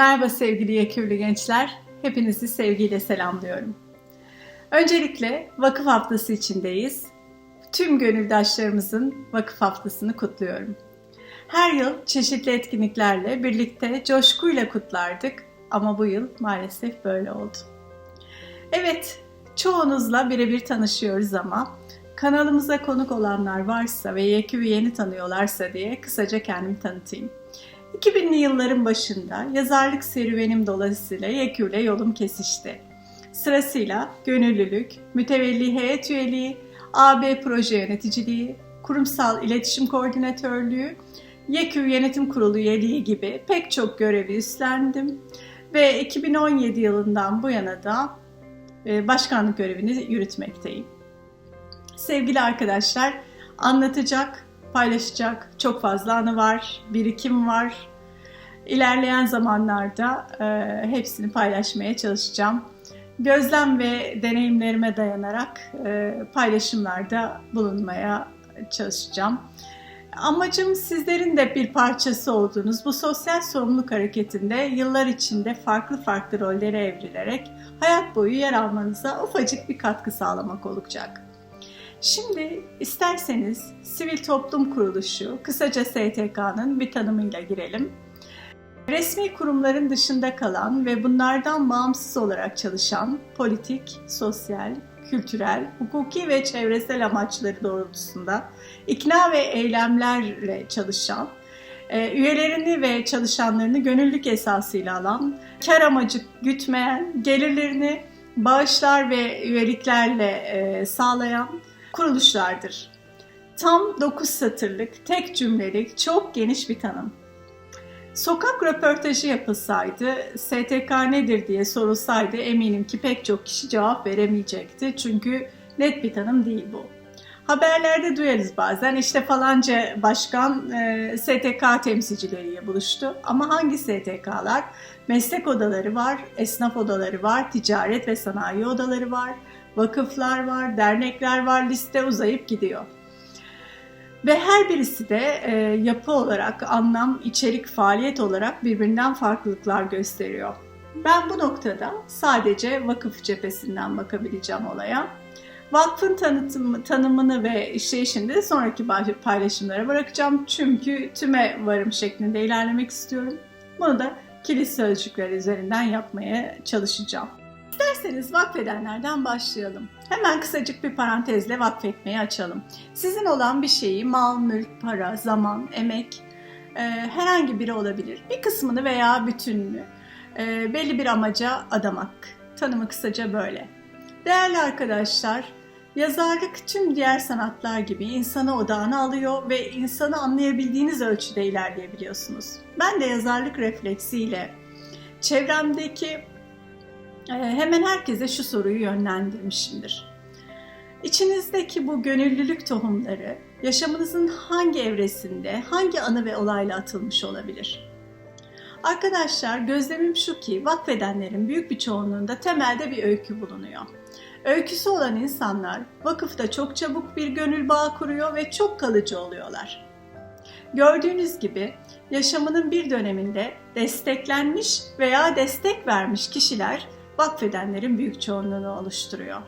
Merhaba sevgili Yekürlü gençler. Hepinizi sevgiyle selamlıyorum. Öncelikle vakıf haftası içindeyiz. Tüm gönüldaşlarımızın vakıf haftasını kutluyorum. Her yıl çeşitli etkinliklerle birlikte coşkuyla kutlardık ama bu yıl maalesef böyle oldu. Evet, çoğunuzla birebir tanışıyoruz ama kanalımıza konuk olanlar varsa ve YQ'yu yeni tanıyorlarsa diye kısaca kendimi tanıtayım. 2000'li yılların başında yazarlık serüvenim dolayısıyla YQ ile yolum kesişti. Sırasıyla gönüllülük, mütevelli heyet üyeliği, AB proje yöneticiliği, kurumsal iletişim koordinatörlüğü, YQ Yönetim Kurulu üyeliği gibi pek çok görevi üstlendim ve 2017 yılından bu yana da e, başkanlık görevini yürütmekteyim. Sevgili arkadaşlar, anlatacak, paylaşacak çok fazla anı var, birikim var. İlerleyen zamanlarda e, hepsini paylaşmaya çalışacağım. Gözlem ve deneyimlerime dayanarak e, paylaşımlarda bulunmaya çalışacağım. Amacım sizlerin de bir parçası olduğunuz bu sosyal sorumluluk hareketinde yıllar içinde farklı farklı rollere evrilerek hayat boyu yer almanıza ufacık bir katkı sağlamak olacak. Şimdi isterseniz sivil toplum kuruluşu, kısaca STK'nın bir tanımıyla girelim. Resmi kurumların dışında kalan ve bunlardan bağımsız olarak çalışan politik, sosyal, kültürel, hukuki ve çevresel amaçları doğrultusunda ikna ve eylemlerle çalışan, e, üyelerini ve çalışanlarını gönüllülük esasıyla alan, kar amacı gütmeyen, gelirlerini bağışlar ve üyeliklerle e, sağlayan kuruluşlardır. Tam 9 satırlık, tek cümlelik, çok geniş bir tanım. Sokak röportajı yapılsaydı, STK nedir diye sorulsaydı eminim ki pek çok kişi cevap veremeyecekti. Çünkü net bir tanım değil bu. Haberlerde duyarız bazen işte falanca başkan e, STK temsilcileriyle buluştu. Ama hangi STK'lar? Meslek odaları var, esnaf odaları var, ticaret ve sanayi odaları var, vakıflar var, dernekler var, liste uzayıp gidiyor. Ve her birisi de e, yapı olarak, anlam, içerik, faaliyet olarak birbirinden farklılıklar gösteriyor. Ben bu noktada sadece vakıf cephesinden bakabileceğim olaya. Vakfın tanıtım, tanımını ve işleyişini de sonraki paylaşımlara bırakacağım. Çünkü tüme varım şeklinde ilerlemek istiyorum. Bunu da kilit sözcükler üzerinden yapmaya çalışacağım. İsterseniz vakfedenlerden başlayalım. Hemen kısacık bir parantezle vakfetmeyi açalım. Sizin olan bir şeyi mal, mülk, para, zaman, emek e, herhangi biri olabilir. Bir kısmını veya bütününü e, belli bir amaca adamak. Tanımı kısaca böyle. Değerli arkadaşlar, yazarlık tüm diğer sanatlar gibi insanı odağına alıyor ve insanı anlayabildiğiniz ölçüde ilerleyebiliyorsunuz. Ben de yazarlık refleksiyle çevremdeki hemen herkese şu soruyu yönlendirmişimdir. İçinizdeki bu gönüllülük tohumları yaşamınızın hangi evresinde, hangi anı ve olayla atılmış olabilir? Arkadaşlar gözlemim şu ki vakfedenlerin büyük bir çoğunluğunda temelde bir öykü bulunuyor. Öyküsü olan insanlar vakıfta çok çabuk bir gönül bağı kuruyor ve çok kalıcı oluyorlar. Gördüğünüz gibi yaşamının bir döneminde desteklenmiş veya destek vermiş kişiler vakfedenlerin büyük çoğunluğunu oluşturuyor.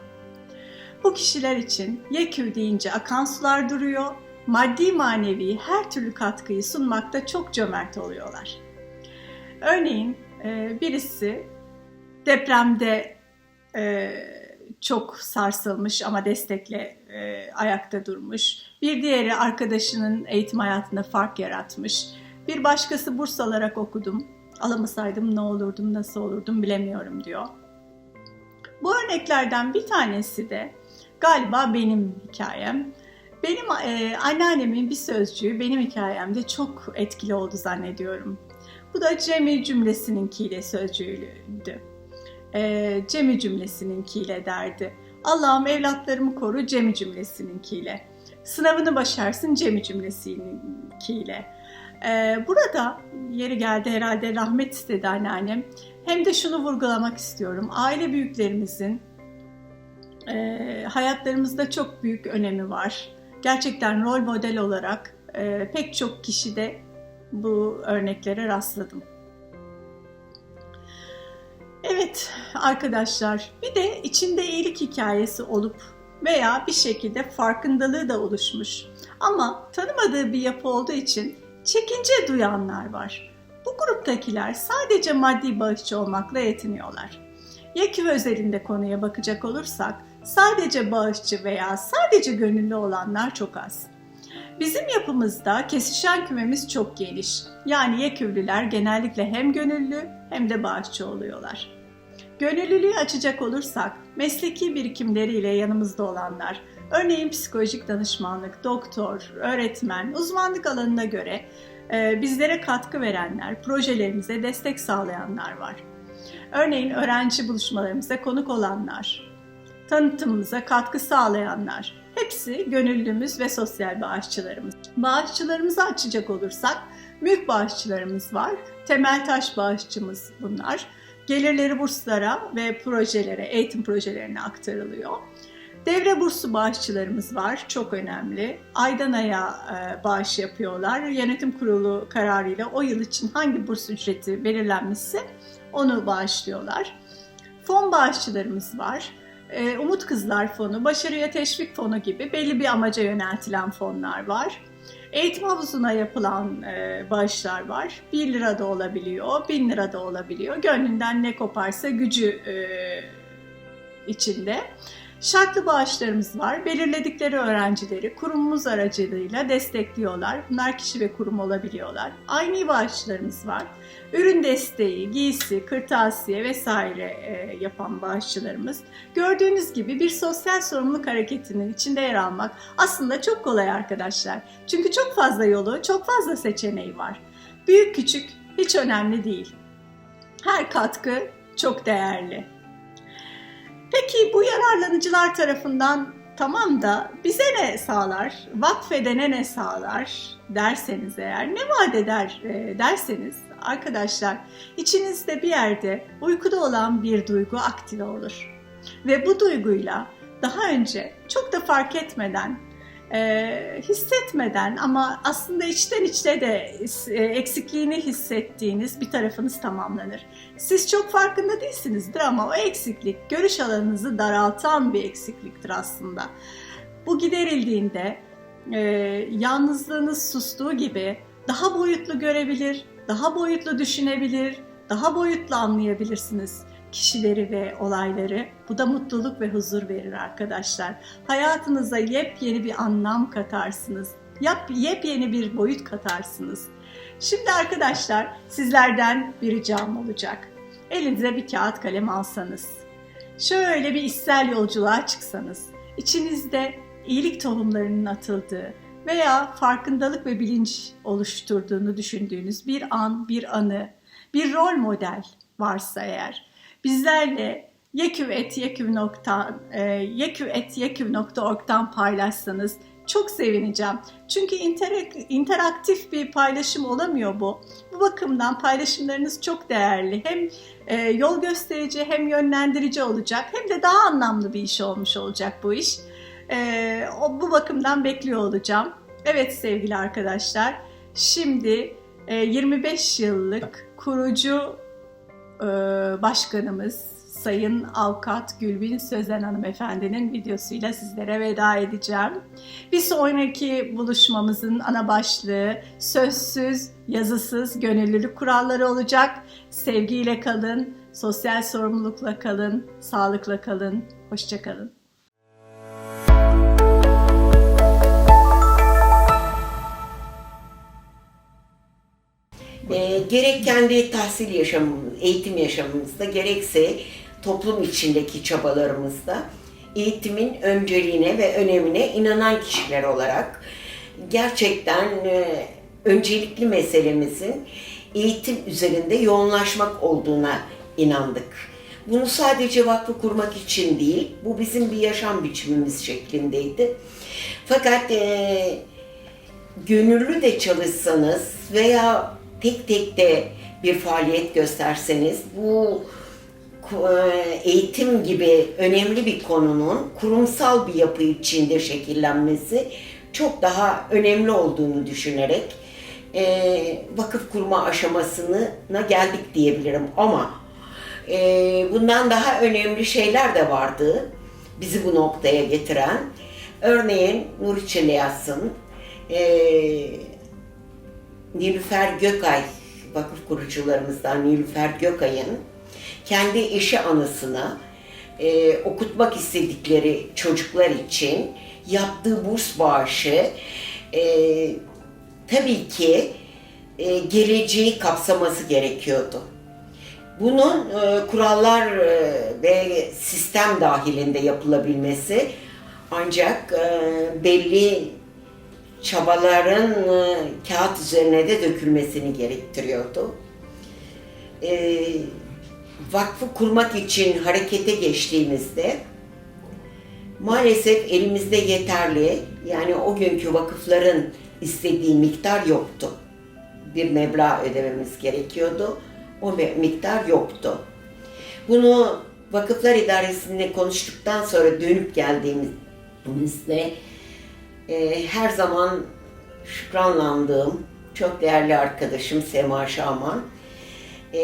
Bu kişiler için yekü deyince akan sular duruyor, maddi manevi her türlü katkıyı sunmakta çok cömert oluyorlar. Örneğin e, birisi depremde e, çok sarsılmış ama destekle e, ayakta durmuş. Bir diğeri arkadaşının eğitim hayatında fark yaratmış. Bir başkası burs alarak okudum. Alamasaydım ne olurdum, nasıl olurdum bilemiyorum diyor. Bu örneklerden bir tanesi de galiba benim hikayem. Benim e, anneannemin bir sözcüğü benim hikayemde çok etkili oldu zannediyorum. Bu da Cemil cümlesininkiyle sözcüğüydü. E, Cemil cümlesininkiyle derdi. Allah'ım evlatlarımı koru Cemil cümlesininkiyle. Sınavını başarsın Cemil cümlesininkiyle. E, burada yeri geldi herhalde rahmet istedi anneannem. Hem de şunu vurgulamak istiyorum. Aile büyüklerimizin e, hayatlarımızda çok büyük önemi var. Gerçekten rol model olarak e, pek çok kişide bu örneklere rastladım. Evet arkadaşlar bir de içinde iyilik hikayesi olup veya bir şekilde farkındalığı da oluşmuş ama tanımadığı bir yapı olduğu için çekince duyanlar var. Bu gruptakiler sadece maddi bağışçı olmakla yetiniyorlar. YEKÜ özelinde konuya bakacak olursak sadece bağışçı veya sadece gönüllü olanlar çok az. Bizim yapımızda kesişen kümemiz çok geniş. Yani YEKÜ'lüler genellikle hem gönüllü hem de bağışçı oluyorlar. Gönüllülüğü açacak olursak mesleki birikimleriyle yanımızda olanlar, örneğin psikolojik danışmanlık, doktor, öğretmen, uzmanlık alanına göre bizlere katkı verenler, projelerimize destek sağlayanlar var. Örneğin öğrenci buluşmalarımıza konuk olanlar, tanıtımımıza katkı sağlayanlar, hepsi gönüllümüz ve sosyal bağışçılarımız. Bağışçılarımızı açacak olursak, mülk bağışçılarımız var, temel taş bağışçımız bunlar. Gelirleri burslara ve projelere, eğitim projelerine aktarılıyor. Devre bursu bağışçılarımız var, çok önemli. Aydan aya e, bağış yapıyorlar. Yönetim kurulu kararıyla o yıl için hangi burs ücreti belirlenmişse onu bağışlıyorlar. Fon bağışçılarımız var. E, Umut Kızlar Fonu, Başarıya Teşvik Fonu gibi belli bir amaca yöneltilen fonlar var. Eğitim havuzuna yapılan e, bağışlar var. 1 lira da olabiliyor, 1000 lira da olabiliyor. Gönlünden ne koparsa gücü e, içinde. Şartlı bağışlarımız var. Belirledikleri öğrencileri kurumumuz aracılığıyla destekliyorlar. Bunlar kişi ve kurum olabiliyorlar. Aynı bağışçılarımız var. Ürün desteği, giysi, kırtasiye vesaire e, yapan bağışçılarımız. Gördüğünüz gibi bir sosyal sorumluluk hareketinin içinde yer almak aslında çok kolay arkadaşlar. Çünkü çok fazla yolu, çok fazla seçeneği var. Büyük küçük hiç önemli değil. Her katkı çok değerli. Peki bu yararlanıcılar tarafından tamam da bize ne sağlar, vakfedene ne sağlar derseniz eğer, ne vaat eder e, derseniz arkadaşlar içinizde bir yerde uykuda olan bir duygu aktive olur. Ve bu duyguyla daha önce çok da fark etmeden e, hissetmeden ama aslında içten içte de e, eksikliğini hissettiğiniz bir tarafınız tamamlanır. Siz çok farkında değilsinizdir ama o eksiklik görüş alanınızı daraltan bir eksikliktir aslında. Bu giderildiğinde e, yalnızlığınız sustuğu gibi daha boyutlu görebilir, daha boyutlu düşünebilir, daha boyutlu anlayabilirsiniz kişileri ve olayları. Bu da mutluluk ve huzur verir arkadaşlar. Hayatınıza yepyeni bir anlam katarsınız. Yap, yepyeni bir boyut katarsınız. Şimdi arkadaşlar sizlerden bir ricam olacak. Elinize bir kağıt kalem alsanız. Şöyle bir içsel yolculuğa çıksanız. içinizde iyilik tohumlarının atıldığı veya farkındalık ve bilinç oluşturduğunu düşündüğünüz bir an, bir anı, bir rol model varsa eğer bizlerle yeküv.org'dan e, paylaşsanız çok sevineceğim. Çünkü interak interaktif bir paylaşım olamıyor bu. Bu bakımdan paylaşımlarınız çok değerli. Hem e, yol gösterici hem yönlendirici olacak hem de daha anlamlı bir iş olmuş olacak bu iş. E, bu bakımdan bekliyor olacağım. Evet sevgili arkadaşlar şimdi e, 25 yıllık kurucu e, başkanımız Sayın Avukat Gülbin Sözen Hanımefendinin videosuyla sizlere veda edeceğim. Bir sonraki buluşmamızın ana başlığı sözsüz, yazısız gönüllülük kuralları olacak. Sevgiyle kalın, sosyal sorumlulukla kalın, sağlıkla kalın, hoşçakalın. E, gerek kendi tahsil yaşamımız, eğitim yaşamımızda gerekse toplum içindeki çabalarımızda eğitimin önceliğine ve önemine inanan kişiler olarak gerçekten e, öncelikli meselemizin eğitim üzerinde yoğunlaşmak olduğuna inandık. Bunu sadece vakfı kurmak için değil, bu bizim bir yaşam biçimimiz şeklindeydi. Fakat e, gönüllü de çalışsanız veya tek tek de bir faaliyet gösterseniz bu e, eğitim gibi önemli bir konunun kurumsal bir yapı içinde şekillenmesi çok daha önemli olduğunu düşünerek e, vakıf kurma aşamasına geldik diyebilirim ama Ee, bundan daha önemli şeyler de vardı bizi bu noktaya getiren. Örneğin Nur içinde yatsın. Nilüfer Gökay, vakıf kurucularımızdan Nilüfer Gökay'ın kendi eşi anısına e, okutmak istedikleri çocuklar için yaptığı burs bağışı e, tabii ki e, geleceği kapsaması gerekiyordu. Bunun e, kurallar e, ve sistem dahilinde yapılabilmesi ancak e, belli çabaların e, kağıt üzerine de dökülmesini gerektiriyordu. E, vakfı kurmak için harekete geçtiğimizde maalesef elimizde yeterli yani o günkü vakıfların istediği miktar yoktu. Bir meblağ ödememiz gerekiyordu. O miktar yoktu. Bunu Vakıflar İdaresi'nde konuştuktan sonra dönüp geldiğimizde e, her zaman şükranlandığım çok değerli arkadaşım Sema Şaman e,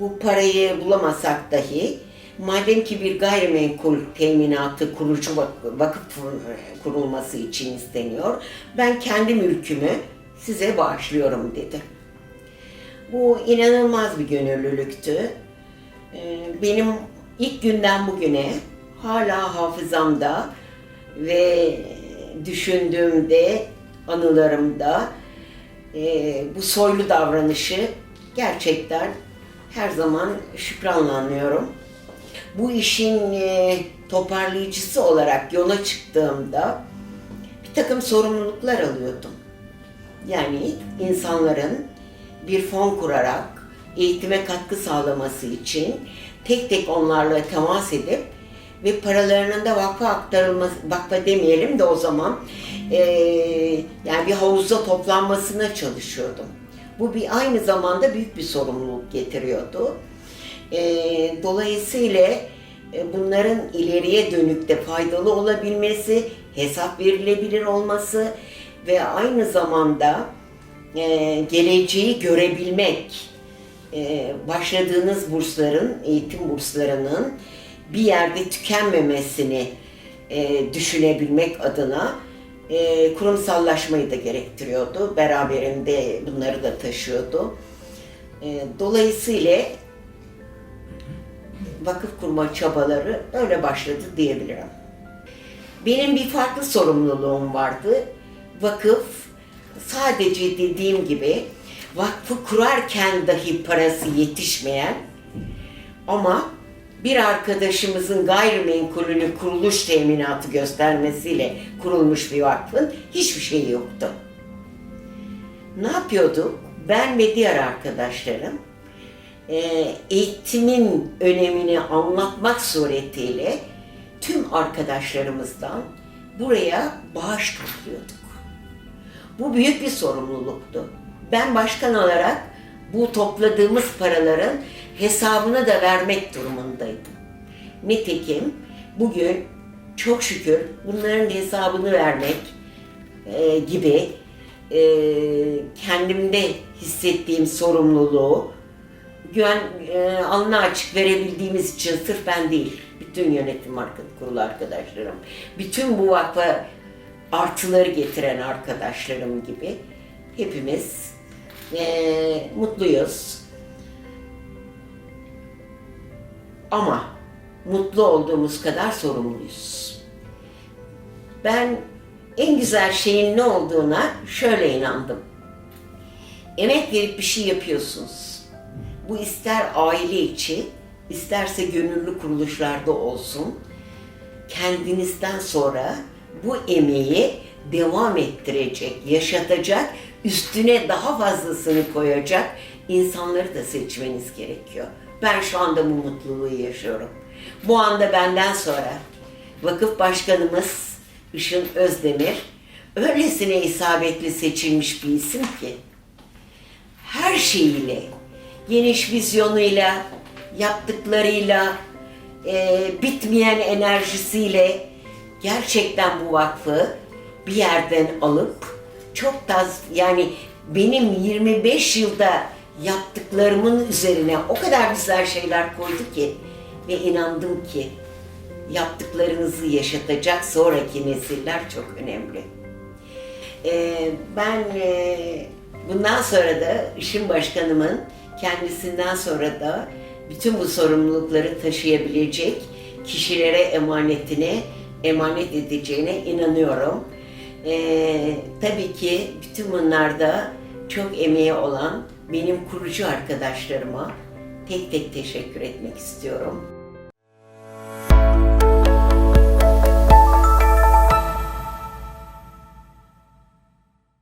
bu parayı bulamasak dahi madem ki bir gayrimenkul teminatı kurucu vak- vakıf kurulması için isteniyor ben kendi mülkümü size bağışlıyorum dedi. Bu inanılmaz bir gönüllülüktü. Ee, Benim ilk günden bugüne hala hafızamda ve düşündüğümde, anılarımda e, bu soylu davranışı gerçekten her zaman şükranla anıyorum. Bu işin e, toparlayıcısı olarak yola çıktığımda bir takım sorumluluklar alıyordum. Yani insanların bir fon kurarak eğitime katkı sağlaması için tek tek onlarla temas edip ve paralarının da vakfa aktarılması, vakfa demeyelim de o zaman eee, yani bir havuzda toplanmasına çalışıyordum. Bu bir aynı zamanda büyük bir sorumluluk getiriyordu. Eee, dolayısıyla e, bunların ileriye dönük de faydalı olabilmesi, hesap verilebilir olması ve aynı zamanda e, geleceği görebilmek, e, başladığınız bursların, eğitim burslarının bir yerde tükenmemesini e, düşünebilmek adına e, kurumsallaşmayı da gerektiriyordu. Beraberinde bunları da taşıyordu. E, dolayısıyla vakıf kurma çabaları öyle başladı diyebilirim. Benim bir farklı sorumluluğum vardı. Vakıf sadece dediğim gibi vakfı kurarken dahi parası yetişmeyen ama bir arkadaşımızın gayrimenkulünü kuruluş teminatı göstermesiyle kurulmuş bir vakfın hiçbir şeyi yoktu. Ne yapıyorduk? Ben ve diğer arkadaşlarım e, eğitimin önemini anlatmak suretiyle tüm arkadaşlarımızdan buraya bağış topluyorduk. Bu büyük bir sorumluluktu. Ben başkan olarak bu topladığımız paraların hesabını da vermek durumundaydım. Nitekim bugün çok şükür bunların hesabını vermek e, gibi e, kendimde hissettiğim sorumluluğu güven e, alnına açık verebildiğimiz için sırf ben değil, bütün yönetim kurulu arkadaşlarım, bütün bu vakfa artıları getiren arkadaşlarım gibi hepimiz e, mutluyuz. Ama mutlu olduğumuz kadar sorumluyuz. Ben en güzel şeyin ne olduğuna şöyle inandım. Emek verip bir şey yapıyorsunuz. Bu ister aile içi, isterse gönüllü kuruluşlarda olsun. Kendinizden sonra bu emeği devam ettirecek, yaşatacak, üstüne daha fazlasını koyacak insanları da seçmeniz gerekiyor. Ben şu anda bu mutluluğu yaşıyorum. Bu anda benden sonra vakıf başkanımız Işın Özdemir öylesine isabetli seçilmiş bir isim ki her şeyiyle, geniş vizyonuyla, yaptıklarıyla, e, bitmeyen enerjisiyle gerçekten bu vakfı bir yerden alıp çok da yani benim 25 yılda yaptıklarımın üzerine o kadar güzel şeyler koydu ki ve inandım ki yaptıklarınızı yaşatacak sonraki nesiller çok önemli. Ee, ben e, bundan sonra da işin başkanımın kendisinden sonra da bütün bu sorumlulukları taşıyabilecek kişilere emanetine emanet edeceğine inanıyorum. Ee, tabii ki bütün bunlarda çok emeği olan benim kurucu arkadaşlarıma tek tek teşekkür etmek istiyorum.